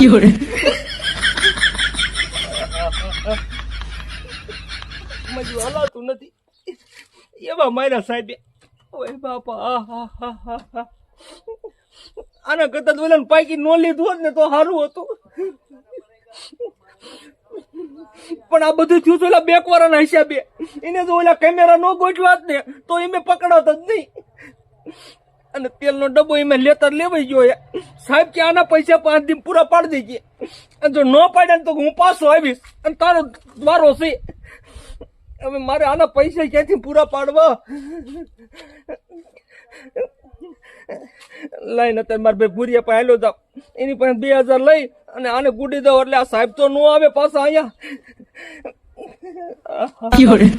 有人，હલાતું નથી એવા માર્યા સાહેબે ઓય બાપા હા હા હા હા આના કરતા તો ઓલાને પાકી નો લીધું હોત ને તો સારું હતું. પણ આ બધું થયું છે ઓલા બેકવાળાના હિસાબે. એને જો ઓલા કેમેરા નો ગોઠવાત ને તો એમે પકડાત જ નહીં. અને તેલનો ડબ્બો એમાં લેતર લેવાઈ ગયો. સાહેબ, કે આના પૈસા પાંચ દિન પૂરા પાડી દેજે. અને જો ન પાડ્યા ને તો હું પાછો આવીશ અને તારો દ્વારો છે. હવે મારે આના પૈસા ક્યાંથી પૂરા પાડવા? લઈને અત્યારે મારે ભાઈ ભૂરિયા પાસે હેલો જાવ. એની પાસે બે હજાર લઈ અને આને ગુડી દઉં એટલે આ સાહેબ તો ન આવે પાછા અહીંયા 有人，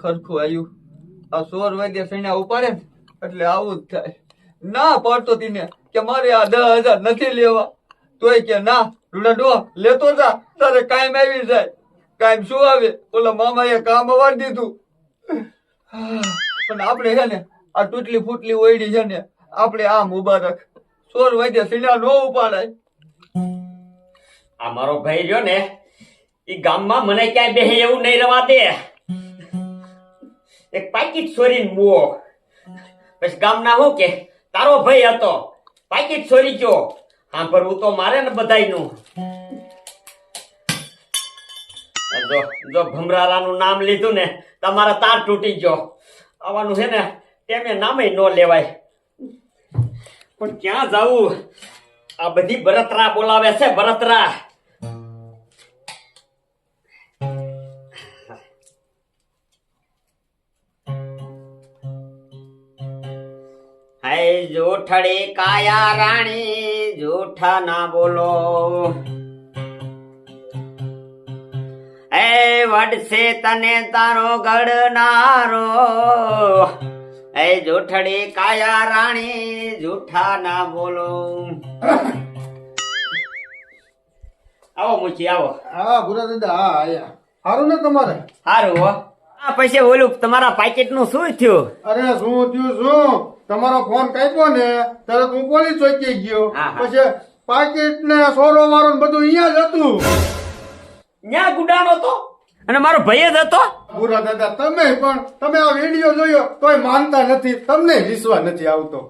ખરખું આવ્યું આ સોર સૈણા ઉપાડે આવું લેવા. તોય કે ના લેતો જા, તારે કાયમ આવી જાય. કાયમ શું આવે? ઓલા મામાએ કામ અવાડી પણ આપણે છે ને, આ તૂટલી ફૂટલી ઓયડી છે ને, આપણે આ મુબારક સોર વાગ્યા સૈણા નો ઉપાડાય. આ મારો ભાઈ રહ્યો ને એ ગામમાં મને ક્યાંય બેહે એવું નહીં રવા દે. એક પાકીટ છોરી બુઓ પછી ગામના હું કે, તારો ભાઈ હતો, પાકીટ છોરી ગયો. સાંભળવું તો મારે ને બધાયનું. જો જો ભમરારાનું નામ લીધું ને, તમારા તાર તૂટી ગયો. આવવાનું છે ને તેમને નામે ન લેવાય. પણ ક્યાં જાવું? આ બધી બરતરા બોલાવે છે બરતરા જોઠડી કાયા રાણી, જૂઠા ના બોલો. એ વડશે તને તારો ગડનારો એ જોઠડી કાયા રાણી જૂઠા ના બોલો. આવો મુચી આવો. હા ગુરા દાદા હા આયા. સારું ને તમારે? સારું હો. આ પછી ઓલું તમારા પાકેટનું શું થયું? અરે શું થયું શું? તમારો ફોન કાપ્યો ને તરત હું પોલીસ ચોકી ગયો. પછી પાકેટ ને સોરો વારો ને બધું અહીંયા જ હતું. ન્યા ગુડાનો તો? અને મારો ભાઈ જ હતો? બુરા દાદા તમે પણ તમે આ વીડિયો જોયો તોય માનતા નથી તમને વિશ્વાસ નથી આવતો.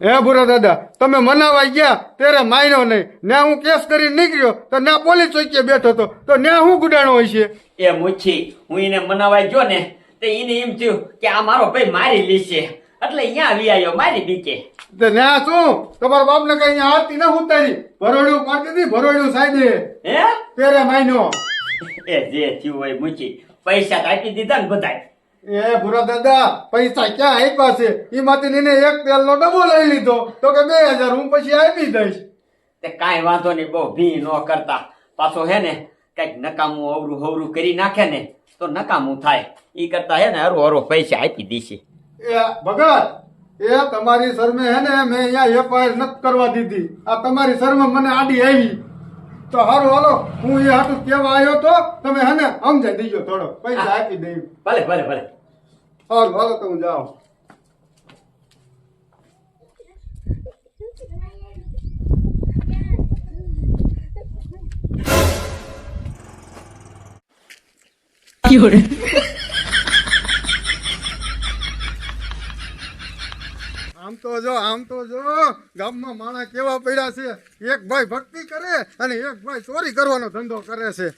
હે બુરા દાદા તમે મનાવા ગયા ત્યારે માન્યો નહીં. ને હું કેસ કરીને નીકળ્યો તો ના પોલીસ ચોકીએ બેઠો હતો. તો ને હું ગુડાણો હોય છે એ મુચ્છી હું એને મનાવા ગયો ને તે એને એમ થયું કે આ મારો ભાઈ મારી લેશે. એટલે અહીંયા આવી આવ્યો મારી બીકે. તો ન્યા શું? તમારા બાપને કઈ અહીંયા હાથી ના ઉતારી? ભરોડ્યું હતી ભરોડ્યું સાહેબ હે? ત્યારે માન્યો. એ જે થયું હોય મૂકી. પૈસા આપી દીધા ને બધાય. એ ભૂરા દાદા પૈસા ક્યાં આપ્યા છે? એમાંથી એને એક તેલનો ડબો લઈ લીધો. તો કે બે હજાર હું પછી આપી દઈશ. તે કાંઈ વાંધો નહીં બહુ ભી ન કરતા. પાછો હે ને કંઈક નકામું અવરું હવરું કરી નાખે ને તો નકામું થાય. એ કરતા હે ને હરો હરો પૈસા આપી દેશે. એ ભગત એ તમારી શરમે હે ને મેં અહીંયા એફઆઈઆર નથી કરવા દીધી. આ તમારી શરમે મને આડી આવી. તો હારું હાલો. હું એ હાટું કેવા આવ્યો તો તમે હને સમજાઈ દેજો થોડો. પૈસા આપી દઈ ભલે ભલે ભલે. હાલો હાલો તો હું જાઉં 有人，આમ તો જો આમ તો જો ગામમાં માણા કેવા પડ્યા છે? એક ભાઈ ભક્તિ કરે અને એક ભાઈ ચોરી કરવાનો ધંધો કરે છે.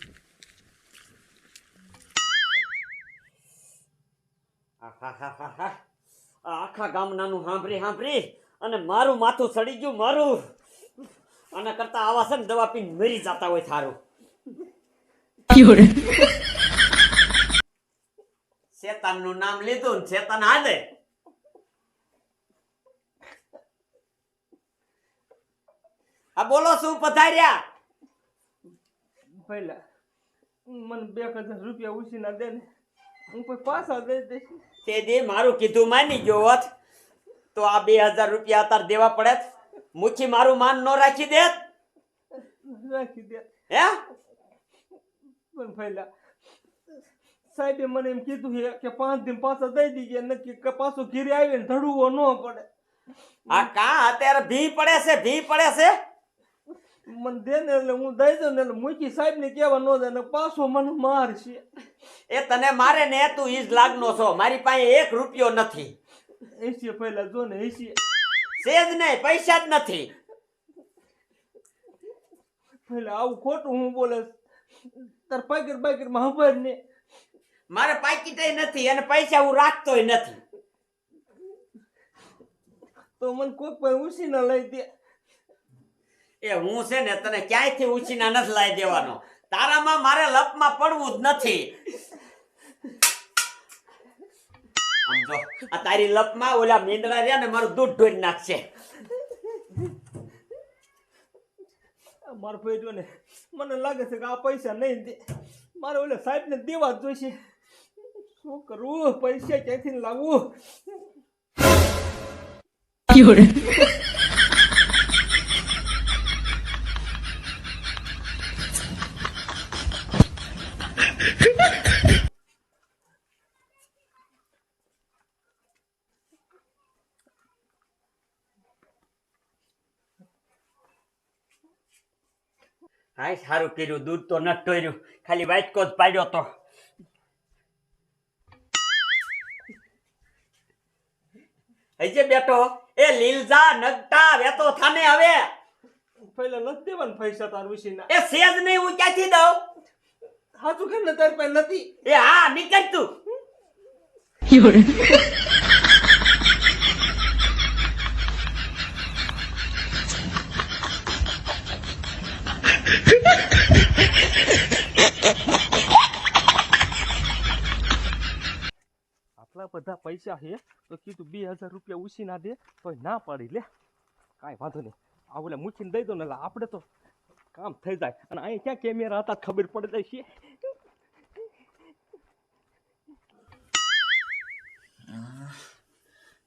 આખા ગામનાનું સાંભળી સાંભળી. અને મારું માથું સડી ગયું મારું. આના કરતા આવા છે ને દવા પીને મરી જતા હોય સારું શેતાન શેતાનનું નામ લીધું ને શેતાન હાલે આ બોલો શું પધાર્યા? પહેલા મને બે હજાર રૂપિયા ઉછીના દે ને. હું પછી પાછા દઈ દઈશ. તે દે મારું કીધું માની ગયો હોત તો આ બે હજાર રૂપિયા અત્યારે દેવા પડે મુઠ્ઠી મારું માન ન રાખી દેત. રાખી દે. હે? પણ પહેલા સાહેબે મને એમ કીધું છે કે પાંચ દિન પાછા દઈ દીજે નક્કી કે પાછો ઘીરે આવીને ધડવું ન પડે. આ કા? અત્યારે ભી પડે છે ભી પડે છે? મને દે ને એટલે હું દઈ દઉં ને એટલે મૂકી સાહેબ ને કેવા ન દે ને પાછો મને મારશે એ તને મારે ને તું ઈજ લાગનો છો. મારી પાસે એક રૂપિયો નથી. એસી પહેલા જો ને એસી સેજ નહીં પૈસા જ નથી. પહેલા આવું ખોટું હું બોલે તાર પાકીટ બાકીટમાં ખબર ને. મારે પાકીટય નથી અને પૈસા હું રાખતોય નથી. તો મને કોઈક પણ ઉસી ના લઈ દે. એ હું છે ને તને ક્યાંયથી ઉછીના નથી લાવી દેવાનો? તારામાં મારે લપમાં પડવું જ નથી. આ તારી લપમાં ઓલા મીંદડા રહ્યા ને મારું દૂધ ઢોઈ નાખશે. મારો ભાઈ જો ને મને લાગે છે કે આ પૈસા નહીં દે. મારે ઓલે સાહેબ ને દેવા જ જોઈશે. શું કરવું પૈસા ક્યાંથી લાવવું 有人，સારું કર્યું દૂધ તો નટ ટોર્યું ખાલી વાઇટકો જ પાડ્યો તો. હજે બેટો એ લીલજા નગટા વેતો થાને હવે. પહેલા નથી દેવાના પૈસા તાર વિશેના. ના એ સેજ નહીં હું ક્યાંથી દઉં? હાજુ કે ને તારી પાસે નથી? એ હા નીકળ તું. આટલા બધા પૈસા છે તો કીધું બે હજાર રૂપિયા ઉછી ના દે તો ના પાડી લે. કાંઈ વાંધો નહીં. આ ઓલે મૂકીને દઈ દો ને આપણે તો કામ થઈ જાય. અને અહીંયા ક્યાં કેમેરા હતા ખબર પડી જાય છે.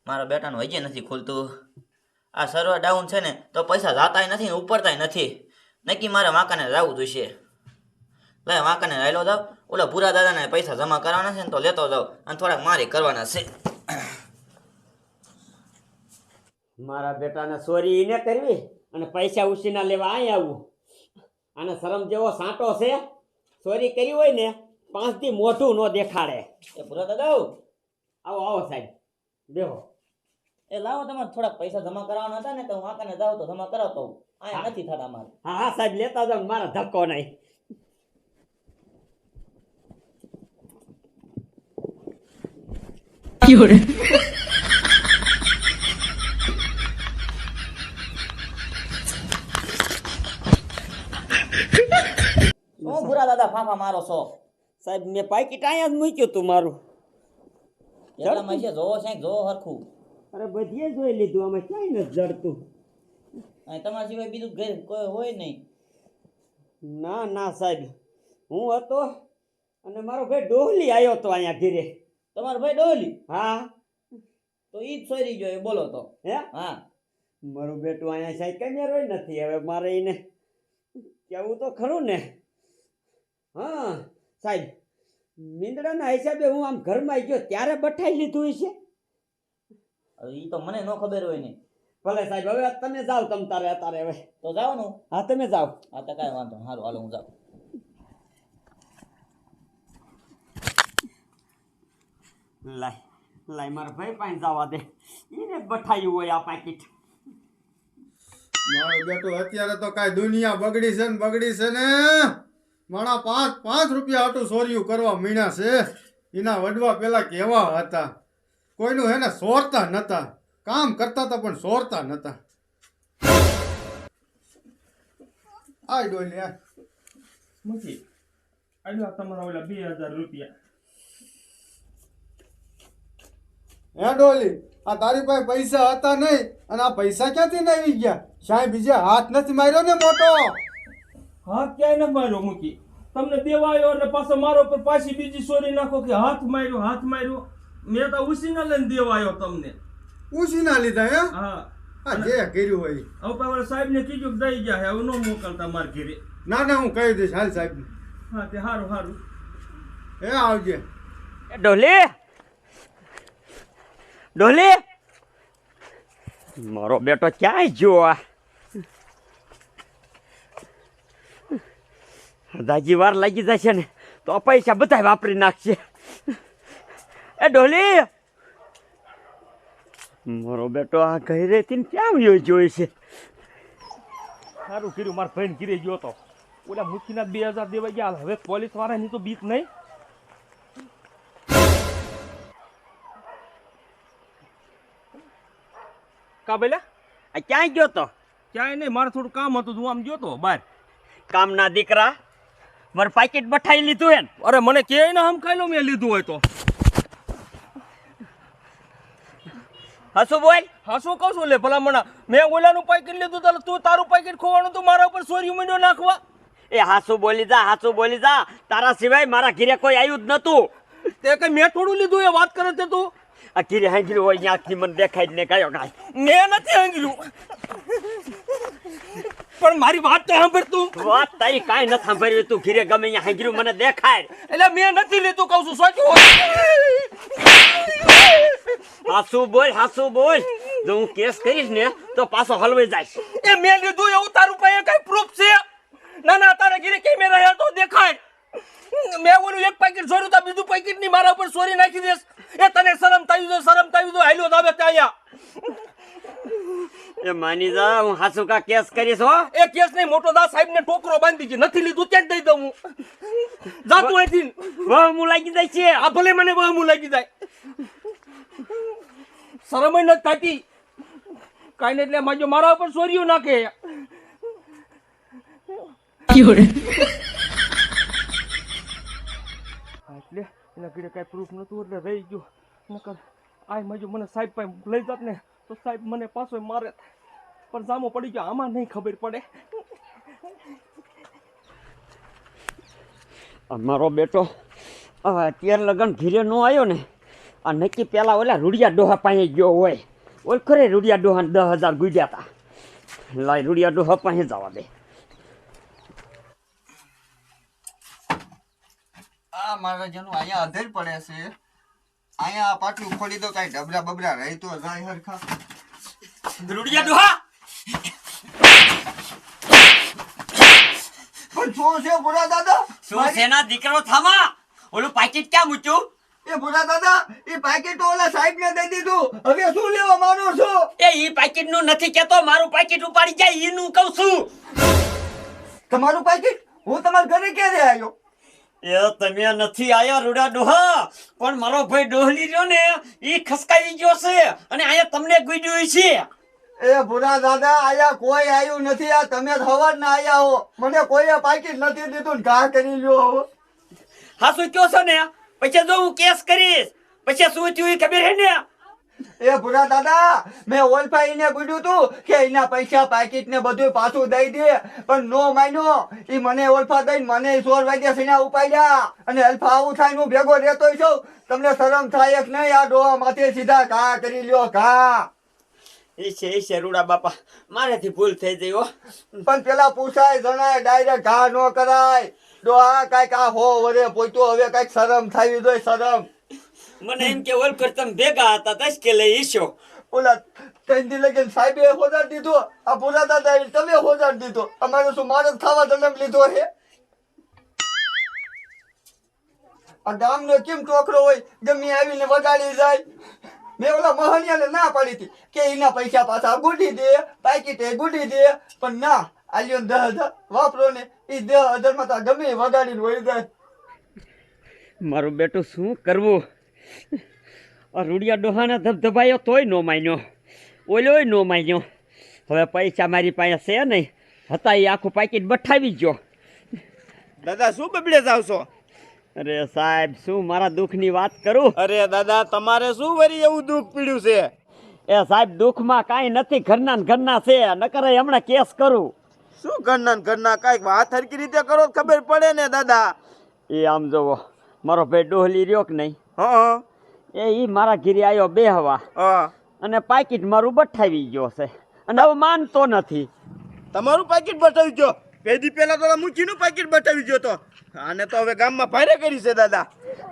મારા બેટાનું હજી નથી ખુલતું. આ સર્વર ડાઉન છે ને, તો પૈસા જાતાય નથી ને ઉપડતાય નથી. નક્કી મારે માકાને લાવવું જોઈશે. લે વાંકાને રહેલો જાવ. ઓલા ભૂરા દાદાને પૈસા જમા કરવાના છે ને તો લેતો જાવ. અને થોડાક મારી કરવાના છે. મારા બેટાને સોરી એને કરવી અને પૈસા ઉછીના લેવા અહીં આવું. અને શરમ જેવો સાંટો છે. ચોરી કરી હોય ને પાંચથી મોટું મોઢું ન દેખાડે. એ ભૂરા દાદા આવો. આવો સાહેબ. બેહો. એ લાવો તમારે થોડાક પૈસા જમા કરાવવાના હતા ને તો હું વાંકાને જાઉં તો જમા કરાવતો અહીંયા નથી થતા મારે. હા હા સાહેબ લેતા જાવ મારા ધક્કો નહીં “有人，શું ભૂરા દાદા ફાફા મારો છો? સાહેબ મેં પાકીટ અહીંયા જ મૂક્યું તું મારું. એટલામાં છે જોવો છે જોવો હરખું. અરે બધીએ જોઈ લીધું અમે ક્યાંય નથી જડતું? તમારા સિવાય બીજું ઘર કોઈ હોય નહીં. ના ના સાહેબ. હું હતો અને મારો ભાઈ ડોહલી આવ્યો હતો અહીંયા ઘીરે. તમારો ભાઈ ડોલી હા. તો ઈ જ સોરી ગયો એ બોલો તો. હે? હા. મારું બેટું અહીંયા સાહેબ કેમેરો નથી હવે મારે એને કેવું તો ખરું ને? હા સાહેબ મીંદડાના હિસાબે હું આમ ઘરમાં ગયો ત્યારે બઠાઈ લીધું છે હવે ઈ તો મને ન ખબર હોય ને. ભલે સાહેબ હવે તમે જાઓ તમ તારે અત્યારે હવે. તો જવાનું હા. તમે જાઓ. હા તો કાંઈ વાંધો. હારું હાલો હું જાઉં. લાય લાય મારા ભાઈ પાસે જવા દે. એને બઠાયું હોય આ પાકીટ. મારો બેટો અત્યારે તો કાંઈ દુનિયા બગડી છે ને બગડી છે ને. મારા પાંચ પાંચ રૂપિયા હતું સોર્યું કરવા મીણ્યા છે. એના વડવા પેલા કેવા હતા? કોઈનું હે ને સોરતા નતા. કામ કરતા હતા પણ સોરતા નતા. આ ડોલી આ મૂકી. આટલા તમારા ઓલા બે હજાર રૂપિયા. હે ડોલી આ તારી પાસે પૈસા હતા નહીં અને આ પૈસા ક્યાંથી નાવી આવી ગયા? સાહેબ બીજે હાથ નથી માર્યો ને મોટો? હાથ ક્યાંય ન માર્યો મૂકી? તમને દેવા આવ્યો એટલે પાછો મારો પર પાછી બીજી સોરી નાખો કે હાથ માર્યો હાથ માર્યો? મેં તો ઉસીના લઈને દેવાયો તમને. ઉસીના લીધા હે હા. આ જે કર્યું હોય હવે પાછા સાહેબ ને કીધું કે દઈ ગયા હે હવે ન મોકલતા માર ઘેરે. ના ના હું કહી દઈશ. હાલ સાહેબ. હા તે સારું સારું એ આવજે. ડોલી! ડોલી? મારો બેટો ક્યાંય ગયો આ? દાજી વાર લાગી જશે ને તો પૈસા બધા વાપરી નાખશે. એ ડોલી! મારો બેટો આ ઘરે રહેતી ક્યાં વયો જોઈ છે? સારું કર્યું મારા ભાઈને ઘીરે ગયો તો. ઓલા મુખીના બે હજાર દેવા ગયા હવે પોલીસ વાળાની તો બીક નહીં. કા આ ક્યાંય ગયો તો? ક્યાંય નહીં મારે થોડું કામ હતું હું આમ ગયો તો બહાર કામના દીકરા મારે પાકીટ બઠાઈ લીધું હે ને. અરે મને કે ને ખાઈ લો મેં લીધું હોય તો. હસુ બોલ. હા શું કહું છું લે ભલા મેં ઓલાનું પાકીટ લીધું તો તું તારું પાકીટ ખોવાનું તું મારા ઉપર સોરી મીંડો નાખવા. એ હાસુ બોલી જા હાસુ બોલી જા. તારા સિવાય મારા ઘીરે કોઈ આવ્યું જ નતું. તે કઈ મેં થોડું લીધું એ વાત કરે છે તું? આ ઘીરે હાંગીરું હોય ત્યાંથી મને દેખાય ને કયો કાંઈ. મેં નથી આંગળ્યું પણ મારી વાત તો સાંભળ તું. વાત તારી કાંઈ નથી સાંભળ્યું તું ઘીરે ગમે અહીંયા હાંગીરું મને દેખાય. એટલે મેં નથી લીધું કહું છું સાચું હાસુ બોલ હાસુ બોલ. જો હું કેસ કરીશ ને તો પાછો હલવાઈ જાય. એ મેં લીધું એવું તારું પાસે કઈ પ્રૂફ છે? ના ના તારે ઘીરે કેમેરા તો દેખાય. મેં ઓલું એક પેકેટ છોડ્યું તો બીજું પેકેટની મારા ઉપર સોરી નાખી દેસ. એ તને શરમ તાવી દો શરમ તાવી દો હાલ્યો તો આવે ત્યાં એ માની જા હું હાસુ કા કેસ કરીશ હો. એ કેસ નહીં મોટો દા સાહેબ ને ટોકરો બાંધી છે. નથી લીધું ત્યાં જ દઈ દઉં હું. જાતું અહીંથી. વહ હું લાગી જાય છે. આ ભલે મને બહુ લાગી જાય. શરમ નથી થતી. કાંઈ નહીં એટલે માજો મારા ઉપર ચોરીઓ નાખે. 有人，હા, એટલે એના ઘરે કાંઈ પ્રૂફ નહોતું એટલે રહી ગયો. નકર આ મજુ મને સાહેબ પાસે લઈ જાત ને તો સાહેબ મને પાછો મારે પણ સામો પડી ગયો, આમાં નહીં ખબર પડે. મારો બેટો અત્યારે લગન ઘીરે નો આવ્યો ને, આ નક્કી પહેલાં ઓલા રૂડિયા ડોહા પાસે ગયો હોય. ઓલ ખરે રૂડિયા ડોહા દસ હજાર ગુજ્યા હતા લાય રૂડિયા ડોહા પાસે જવા દે. આ મારા જેનું અહીંયા અધેર પડે છે. અહીંયા આ પાટલું ખોલી દો કાંઈ ડબરા બબરા રહી તો જાય હરખા. રૂડિયા દોહા! પણ શું છે બુરા દાદા? શું સેના દીકરો થામા? ઓલું પાકીટ ક્યાં મૂક્યું? એ ભૂરા દાદા એ પાકેટ ઓલા સાહેબ ને દઈ દીધું. હવે શું લેવા માંગો છો? એ ઈ પાકીટનું નથી કેતો મારું પાકીટ ઉપાડી જાય ઈનું કહું છું. તમારું પાકેટ? હું તમારા ઘરે ક્યારે આવ્યો એ તમે નથી આયા રૂડા ડોહા. પણ મારો ભાઈ ડોહલી રહ્યો ને ઈ ખસકાઈ ગયો છે. અને આયા તમને ગુડ્યું છે. એ ભૂરા દાદા આયા કોઈ આવ્યું નથી. આ તમે સવાર ના આયા હો. મને કોઈએ પાકીટ નથી દીધું ઘા કરી લ્યો હો. શું કયો છો ને? પછી જો હું કેસ કરીશ પછી શું થયું ખબર હે ને? એ ભૂરા દાદા મેં ઓલફાઈ ને પૂછ્યું તું કે એના પૈસા પાકીટ ને બધું પાછું દઈ દે. પણ નો માન્યો. એ મને ઓલફા દઈને મને સોર વાગ્યા સીના ઉપાડ્યા. અને અલ્ફા આવું થાય હું ભેગો રહેતો છું તમને શરમ થાય કે નહીં? આ ડોહા માથે સીધા ઘા કરી લ્યો ઘા. એ છે રૂડા બાપા. મારેથી ભૂલ થઈ ગઈ હો. પણ પેલા પૂછાય જણાય ડાયરેક્ટ ઘા નો કરાય. ડોહા કાંઈક આ હો વરે પોઈતો હવે કાંઈક શરમ થાય જોઈએ શરમ. મને એમ કે ઓલકર તમે ભેગા હતા તસ કે લઈ ઈશો. ઓલા ત્રણ દી લગીને સાહેબે હોજાર દીધો આ પૂરા દાદા તમે હોજાર દીધો. અમારે શું મારે ખાવા જન્મ લીધો હે? આ ગામનો કેમ ટોકરો હોય? ગમે આવીને વગાડી જાય. મેં ઓલા મહનિયાને ના પાડી હતી કે એના પૈસા પાછા ગુડી દે પાકીટે ગુડી દે. પણ ના આલ્યો દહ હજાર. વાપરો ને એ દહ હજારમાં તો ગમે એ વગાડીને વહી જાય. મારું બેટું શું કરવું? આ રૂડિયા ડોહાના ધબધબાયો તોય નો માન્યો. ઓલોય નો માન્યો. હવે પૈસા મારી પાસે છે નહીં. હતા એ આખું પાકીટ બઠાવી ગયો. દાદા શું બબડે જાવ છો? અરે સાહેબ શું મારા દુઃખની વાત કરું? અરે દાદા તમારે શું વરી એવું દુઃખ પીડ્યું છે? એ સાહેબ દુઃખમાં કાંઈ નથી. ઘરના ઘરના છે. નકર હમણાં કેસ કરું. શું ઘરના ઘરના કાંઈક વાત હરકી રીતે કરો ખબર પડે ને દાદા? એ આમ જોવો. મારો ભાઈ ડોહલી રહ્યો કે નહીં? હા. એ ઈ મારા ઘીરે આવ્યો બે હવા. હા. અને પાકીટ મારું બઠાવી ગયો છે. અને હવે માનતો નથી. તમારું પાકીટ બઠાવી જો પેદી પેલા તો મૂકીનું પાકીટ બતાવી ગયો તો. આને તો હવે ગામમાં ભારે કરી છે દાદા.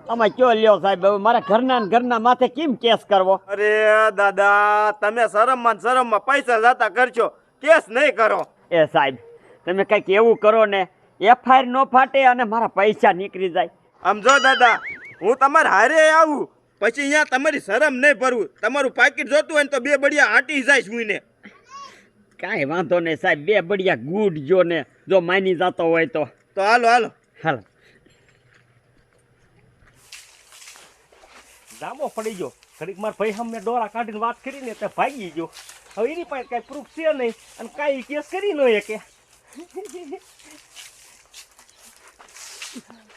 અમે કયો લ્યો સાહેબ? હવે મારા ઘરના ને ઘરના માથે કેમ કેસ કરવો? અરે દાદા તમે શરમમાં ને શરમમાં પૈસા જાતા કરશો. કેસ નહીં કરો. એ સાહેબ તમે કંઈક એવું કરો ને એફઆઈઆર નો ફાટે અને મારા પૈસા નીકળી જાય. આમ જો દાદા હું તમારે હારે આવું. પછી અહીંયા તમારી શરમ નહીં ભરવું. તમારું પાકીટ જોતું હોય ને તો બે બળિયા આંટી જાય છું ને કાંઈ વાંધો નહીં સાહેબ બે બળિયા ગુડ જો ને જો માની જતો હોય તો. તો હાલો હાલો. હાલો. જામો પડી ગયો. ઘડીક માર ભાઈ સામે ડોરા કાઢીને વાત કરીને તે ભાગી ગયો. હવે એની પાસે કાંઈ પ્રૂફ છે નહીં અને કાંઈ કેસ કરી ન કે.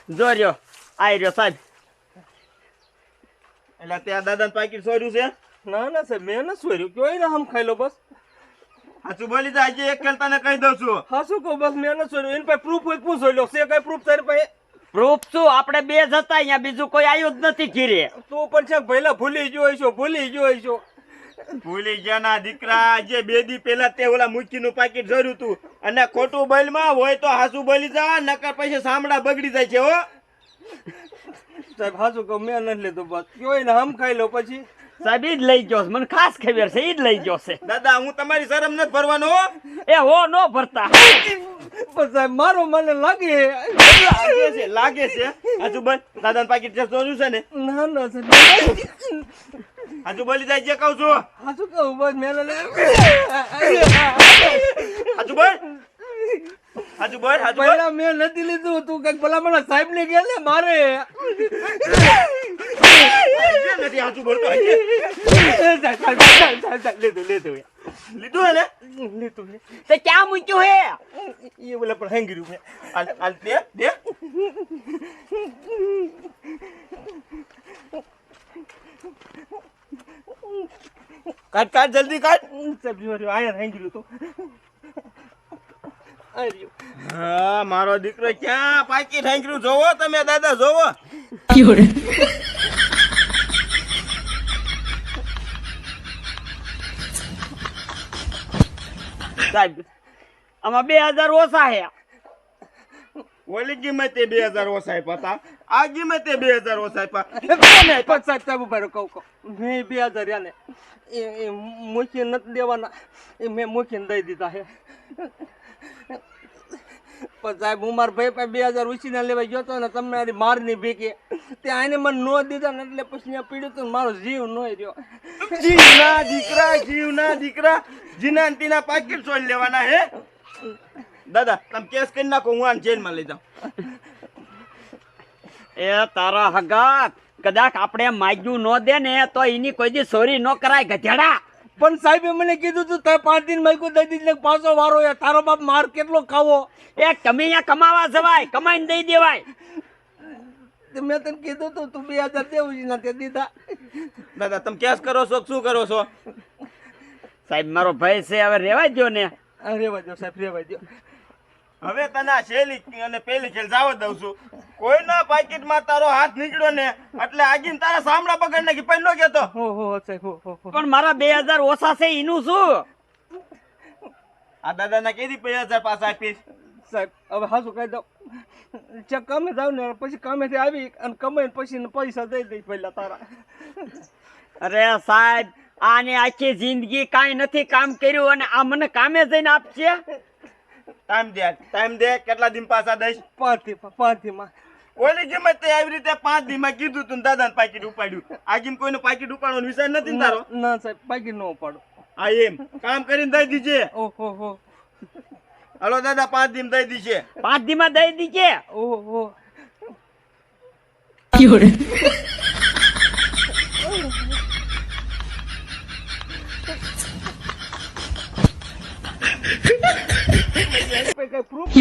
જો રહ્યો આઈ રહ્યો સાહેબ. એટલે ત્યાં દાદા પાકીટ સોર્યું છે? ના ના સાહેબ મેં ના સોર્યું. કયો ને હમ ખાઈ લો બસ? હાચું બોલી જાય આજે એક ખેલતા ને કહી દઉં છું. હાચું કહું? બસ મેં ના સોર્યું. એની પાસે પ્રૂફ હોય પૂછ લો છે કઈ પ્રૂફ તારી પાસે? પ્રૂફ શું? આપણે બે જ હતા અહીંયા બીજું કોઈ આવ્યું જ નથી ઘીરે. તું પણ છે પહેલા ભૂલી ગયો છો ભૂલી ગયો છો ભૂલી ગયા ના દીકરા જે બે દી પેલા તે ઓલા મુચીનું પાકીટ જોયું તું. અને ખોટું બલમાં હોય તો હાસુ બોલી જા નકર પછી સામડા બગડી જાય છે હો. સાહેબ હાજુ કહું મેં નથી લીધું બસ. કયો એને હમ ખાઈ લો પછી? સાહેબ ઈ જ લઈ ગયો છે. મને ખાસ ખબર છે ઈ જ લઈ ગયો છે. દાદા હું તમારી શરમ નથી ભરવાનો એ હો નો ભરતા. પણ સાહેબ મારો મને લાગે લાગે છે લાગે છે. હાચું બોલ દાદાનું પાકીટ જે જોયું છે ને? ના ના સાહેબ હજુ બોલી જાય જે કહું છું. હજુ કહું બસ મેં નથી લીધું. હાચું બોલ હાચું બોલ હાજુ બોલ પહેલા મેં નથી લીધું તું કંઈક ભલામણ સાહેબ ને કે લે મારે. હજી નથી હાજુ બોલતો હજી. લીધું લીધું લીધું હે ને લીધું તે ક્યાં મૂક્યું હે? એ બોલે પણ હેંગી રહ્યું હાલ હાલ દે દે. કાટ કાટ જલ્દી કાટ સબ્જી આયા હેંગી રહ્યું તું. આ રહ્યું. હા મારો દીકરો ક્યાં પાકી ઠાંકર્યું જોવો તમે દાદા જોવો，સાહેબ આમાં બે હજાર ઓછા હે ઓલી તે બે હજાર ઓછા પતા હતા આ તે બે હજાર ઓછા આપ્યા? સાહેબ ઊભા રહો, કહું કહું. મેં બે હજાર એ મૂકી નથી દેવાના. એ મેં મૂકીને દઈ દીધા છે. પણ સાહેબ, હું મારા ભાઈ પાસે બે હજાર ઉછીને લેવા ગયો હતો ને તમને મારી મારની ભીકે ત્યાં એને મને નો દીધા ને એટલે પછી પીડ્યું ને મારો જીવ નો રહ્યો. જીવના દીકરા જીવના દીકરા જીના ને તેના પાકીટ છોડી લેવાના હે? દાદા, તમે કેસ કરી નાખો, હું આને જેલમાં લઈ જાઉં. એ તારા હગા કદાચ આપણે માગ્યું ન દે ને તો એની કોઈ દી સોરી ન કરાય ગધેડા. પણ સાહેબે મને કીધું તું તે પાંચ દિન માગ્યું દઈ દીધું પાછો વારો એ તારો બાપ માર કેટલો ખાવો? એ તમે અહીંયા કમાવા જવાય કમાઈને દઈ દેવાય. મેં તને કીધું તું તું બે હજાર દેવું છે ને તે દીધા. દાદા તમે કેસ કરો છો શું કરો છો? સાહેબ મારો ભાઈ છે હવે રેવા દો ને. રેવા દો સાહેબ રેવા દો હવે તને આ શેલી અને પેલી ખેલ જાવ દઉં છું. કોઈના પાકીટમાં તારો હાથ નીકળ્યો ને એટલે આગીને તારા સામડા પકડ નાખી પહેલો કેતો પણ મારા બે હજાર ઓછા છે એનું શું? આ દાદાના કેદી બે હજાર પાછા આપીશ? સાહેબ હવે હાસુ કહી દઉં. ચેક કામે જાવ ને પછી કામેથી આવી અને કમાઈને પછી ને પૈસા દઈ દઈશ પહેલા તારા. અરે સાહેબ આને આખી જિંદગી કાંઈ નથી કામ કર્યું અને આ મને કામે જઈને આપશે? ટાઈમ દે ટાઈમ દે કેટલા દિન પાછા દઈશ? પાંચથી પાંચથી માં ઓલી કિંમત તે આવી રીતે પાંચ દી માં કીધું તું દાદા પાકીટ ઉપાડ્યું. આ જેમ કોઈનું પાકીટ ઉપાડવાનો વિચાર નથી ને તારો? ના સાહેબ પાકીટ ન ઉપાડો. આ એમ. કામ કરીને દઈ દીજે. ઓ હો. હલો દાદા પાંચ દિન દઈ દીજે. પાંચ દીમાં દઈ દીજે. ઓ મારે કઈ પ્રૂફ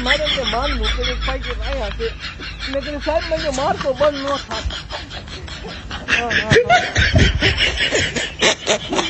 મારે માલ મૂકે પાકીટ આવ્યા છે મેં કીધું સાહેબ મને મારતો બંધ ન થાય